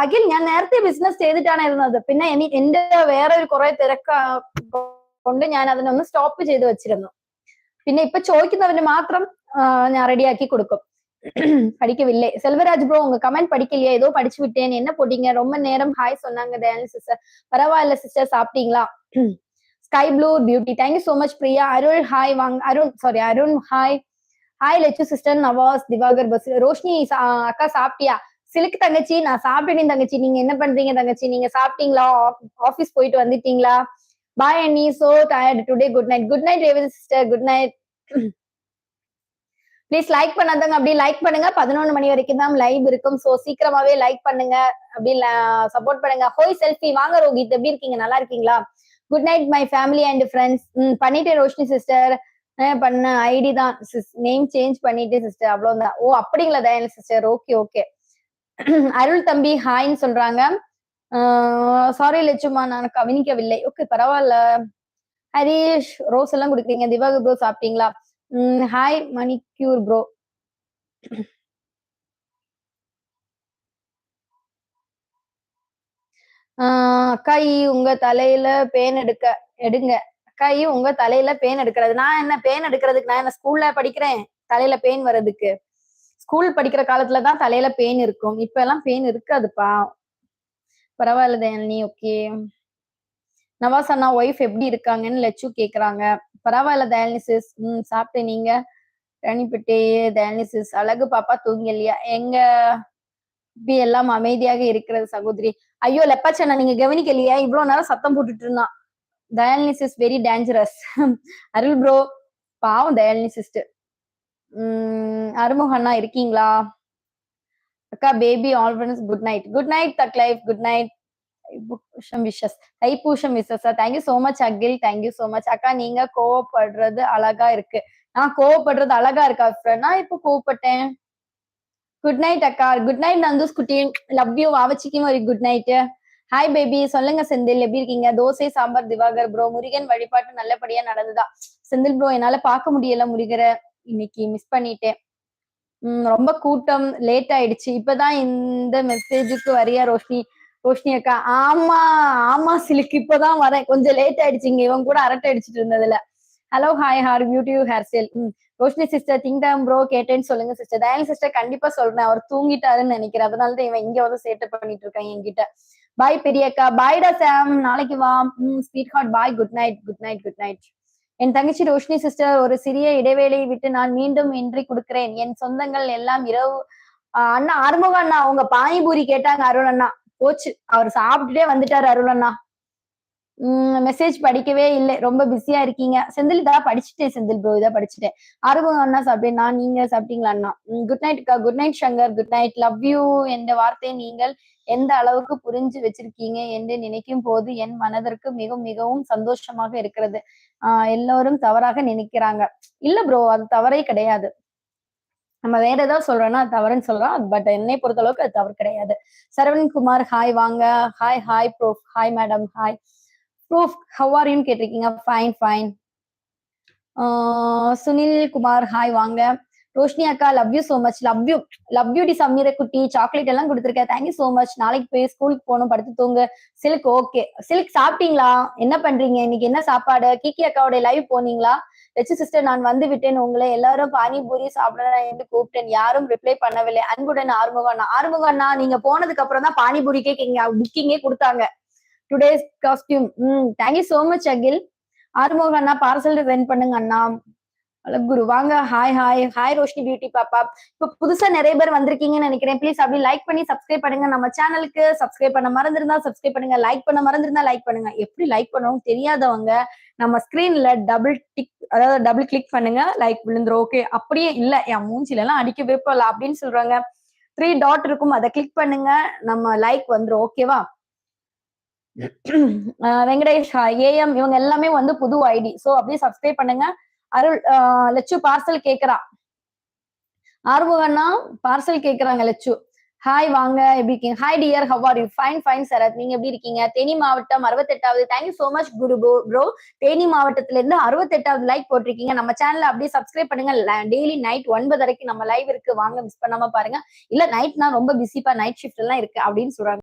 അഖിൽ ഞാൻ നേരത്തെ ബിസിനസ് ചെയ്തിട്ടാണ് ഇരുന്നത് പിന്നെ എനി എന്റെ വേറെ ഒരു കുറെ തിരക്ക കൊണ്ട് ഞാൻ അതിനൊന്ന് സ്റ്റോപ്പ് ചെയ്ത് വെച്ചിരുന്നു പിന്നെ ഇപ്പൊ ചോദിക്കുന്നവന് മാത്രം ആ, ഞാൻ റെഡിയാക്കി கொடுக்கும் படிக்கவில்லை செல்வராஜ் ப்ரோ உங்க கமெண்ட் படிக்கலையா ஏதோ படிச்சு விட்டேன் என்ன போட்டீங்க ரொம்ப நேரம் ஹாய் சொன்னாங்க தயானி சிஸ்டர் பரவாயில்ல சிஸ்டர் சாப்பிட்டீங்களா sky blue beauty thank you so much Priya Arul hi வாங்க Arun sorry Arun hi hi Latchu sister Nawaz Diwakar bus Roshini சா- அக்கா சாப்பிட்டியா சிலுக்கு தங்கச்சி நான் சாப்பிட்டேன் தங்கச்சி. நீங்க என்ன பண்றீங்க தங்கச்சி? நீங்க சாப்பிட்டீங்களா? ஆபீஸ் போயிட்டு வந்துட்டீங்களா? பாய் அண்ணி. So tired today good night good night Revathi sister good night please like பண்ணாதவங்க அப்படி லைக் பண்ணுங்க. பதினொன்று மணி வரைக்கும் தான் லைவ் இருக்கும். சோ சீக்கிரமாவே லைக் பண்ணுங்க. அப்படி சப்போர்ட் பண்ணுங்க. ஹோய் செல்ஃபி வாங்க ரோஹித் எப்படி இருக்கீங்க? நல்லா இருக்கீங்களா? Good night my family and friends பண்ணிட்டேன் ரோஷினி சிஸ்டர் பண்ண ஐடி தான். நேம் சேஞ்ச் பண்ணிட்டேன் சிஸ்டர் அவ்வளோதான் ஓ அப்படிங்களா Dayan sister okay okay Arul தம்பி ஹாய்ன்னு சொல்றாங்க. சாரி லட்சுமா நான் கவனிக்கவில்லை. ஓகே பரவாயில்ல. ஹரீஷ் ரோஸ் எல்லாம் கொடுக்குறீங்க. திவாகர் ப்ரோ சாப்பிட்டீங்களா? ஹாய் மணிக்யூர் ப்ரோ அக்காயி உங்க தலையில பேன் எடுக்க எடுங்க. அக்காயி உங்க தலையில பேன் எடுக்கிறது. நான் என்ன பேன் எடுக்கிறதுக்கு நான் என்ன ஸ்கூல்ல படிக்கிறேன்? தலையில பேன் வர்றதுக்கு. ஸ்கூல் படிக்கிற காலத்துல தான் தலையில பெயின் இருக்கும். இப்ப எல்லாம் பெயின் இருக்காதுப்பா. பரவாயில்ல தயானி ஓகே நவாஸ் அண்ணா ஒய்ஃப் எப்படி இருக்காங்கன்னு லட்சு கேக்குறாங்க. பரவாயில்ல தயாலினி சிஸ் ம் சாப்பிட்டேன் நீங்க. ரணிப்பட்டே தயாலினி சிஸ் அழகு பாப்பா தூங்கலையா? எங்க? இப்படி எல்லாம் அமைதியாக இருக்கிறது சகோதரி. ஐயோ லெப்பாச்சண்ணா நீங்க கவனிக்கலையா? இவ்வளவு நேரம் சத்தம் போட்டுட்டு இருந்தான் dialysis very dangerous Arul bro பாவம் டயாலிசிஸ்ட் உம் அருமுகண்ணா இருக்கீங்களா? அக்கா baby all good night good night thug life good night Poosam wishes Thaipusam விஷஸா thank you so much Akhil thank you so much அக்கா நீங்க கோவப்படுறது அழகா இருக்கு. நான் கோவப்படுறது அழகா இருக்கா நான் இப்ப கோவப்பட்டேன். குட் நைட் அக்கா. குட் நைட் நந்தூஸ் குட்டி. லவ் யூ வாவச்சிக்கும் ஒரு குட் நைட் ஹாய் பேபி சொல்லுங்க செந்தில். எப்படி இருக்கீங்க? தோசை சாம்பார் திவாகர் ப்ரோ முருகன் வழிபாட்டு நல்லபடியா நடந்ததா? செந்தில் ப்ரோ என்னால பார்க்க முடியல முருகரை. இன்னைக்கு மிஸ் பண்ணிட்டேன். உம் ரொம்ப கூட்டம் லேட் ஆயிடுச்சு. இப்பதான் இந்த மெசேஜுக்கு வரியா ரோஷினி ரோஷினி அக்கா. ஆமா ஆமா சிலுக்கு இப்பதான் வரேன். கொஞ்சம் லேட் ஆயிடுச்சு இங்க. இவன் கூட அரட்டை அடிச்சிட்டு இருந்ததுல. Hello hi hair beauty hair style Roshini sister think time bro கேட்டேன்னு சொல்லுங்க சிஸ்டர் தயன் சிஸ்டர் கண்டிப்பா சொல்றேன். அவர் தூங்கிட்டாருன்னு நினைக்கிறேன். அதனால தான் இவன் இங்க வந்து சேட்டை பண்ணிட்டு இருக்கான் என்கிட்ட. பாய் பெரியக்கா. பாய்டா சாம் நாளைக்கு வா. ம் sweet heart bye good night good night good night என் தங்கச்சி ரோஷினி சிஸ்டர் ஒரு சிறிய இடைவேளையை விட்டு நான் மீண்டும் இன்றி கொடுக்கிறேன். என் சொந்தங்கள் எல்லாம் இரவு அண்ணா ஆறுமுக அண்ணா அவங்க பானிபூரி கேட்டாங்க அருண் அண்ணா. போச்சு. அவர் சாப்பிட்டுட்டே வந்துட்டாரு அருள் அண்ணா. மெசேஜ் படிக்கவே இல்லை. ரொம்ப பிஸியா இருக்கீங்க. செந்தில் இதா படிச்சுட்டேன் செந்தில் ப்ரோ இதா படிச்சுட்டேன் ஆறுமுக அண்ணா சாப்பிட்டேன். நான் நீங்க சாப்பிட்டீங்களா அண்ணா? Good night good night Shankar. Good night love you என்ற வார்த்தையை நீங்கள் எந்த அளவுக்கு புரிஞ்சு வச்சிருக்கீங்க என்று நினைக்கும் போது என் மனதிற்கு மிக மிகவும் சந்தோஷமாக இருக்கிறது. ஆஹ் எல்லோரும் தவறாக நினைக்கிறாங்க. இல்ல ப்ரோ அது தவறே கிடையாது. நம்ம வேற ஏதாவது சொல்றோம்னா அது தவறுன்னு சொல்றோம். பட் என்னை பொறுத்த அளவுக்கு அது தவறு கிடையாது. சரவணன் குமார் ஹாய் வாங்க. Hi hi proof hi madam hi proof how are யூன்னு கேட்டிருக்கீங்க. Fine fine Sunil Kumar hi வாங்க. ரோஷினி அக்கா love you so much love you love you Samira குட்டி சாக்லேட் எல்லாம் கொடுத்துருக்கேன் தேங்க்யூ சோ மச் நாளைக்கு போய் ஸ்கூலுக்கு போகணும் படுத்து தூங்கு. சில்க் ஓகே சில்க் சாப்பிட்டீங்களா? என்ன பண்றீங்க? இன்னைக்கு என்ன சாப்பாடு? கிக்கி அக்காவோட லைவ் போனீங்களா? லட்சு சிஸ்டர் நான் வந்து விட்டேன் உங்களை. எல்லாரும் பானிபூரி சாப்பிடலாம் என்று கூப்பிட்டேன். யாரும் ரிப்ளை பண்ணவில்லை. அன்புடன் ஆறுமுகம் அண்ணா ஆறுமுகம் நீங்க போனதுக்கு அப்புறம் தான் பானிபூரிக்கே புக்கிங்கே கொடுத்தாங்க. டுடேஸ் காஸ்டியூம் ம் thank you so much Akhil. Arumugam Anna parcel send பண்ணுங்க அண்ணா. குரு வாங்க hi hi hi Roshini beauty பாப்பா. இப்ப புதுசா நிறைய பேர் வந்திருக்கீங்கன்னு நினைக்கிறேன். ப்ளீஸ் அப்படி லைக் பண்ணி சப்ஸ்கிரைப் பண்ணுங்க. நம்ம சேனலுக்கு சப்ஸ்கிரைப் பண்ண மறந்துருந்தா சப்ஸ்கிரைப் பண்ணுங்க. லைக் பண்ண மறந்துருந்தா லைக் பண்ணுங்க. எப்படி லைக் பண்ணணும் தெரியாதவங்க நம்ம ஸ்கிரீன்ல டபுள் டிக் அதாவது டபுள் கிளிக் பண்ணுங்க. லைக் விழுந்துரும். ஓகே அப்படியே இல்ல. என் மூஞ்சில எல்லாம் அடிக்க விருப்பம் இல்ல. அப்படின்னு சொல்றாங்க. த்ரீ டாட் இருக்கும். அதை கிளிக் பண்ணுங்க. நம்ம லைக் வந்துரும். ஓகேவா வெங்கடேஷ் ஏஎம் இவங்க எல்லாமே வந்து புது ஐடி. சோ அப்படியே சப்ஸ்கிரைப் பண்ணுங்க. அருள் லட்சு பார்சல் கேக்குறா. ஆர்வகன்னா பார்சல் கேக்குறாங்க லட்சு ஹாய் வாங்க எப்படி இருக்கீங்க? Hi dear how are you fine fine Sarath. நீங்க எப்படி இருக்கீங்க? தேனி மாவட்டம் அறுபத்தெட்டாவது. Thank you so much Guru bro Theni மாவட்டத்துல இருந்து அறுபத்தெட்டாவது லைக் போட்டிருக்கீங்க. நம்ம சேனல்ல அப்படியே சப்ஸ்கிரைப் பண்ணுங்க. டெய்லி நைட் ஒன்பது வரைக்கும் நம்ம லைவ் இருக்கு. வாங்க மிஸ் பண்ணாம பாருங்க. இல்ல நைட் நான் ரொம்ப பிஸிப்பா நைட் ஷிஃப்ட் எல்லாம் இருக்கு அப்படின்னு சொல்றாங்க.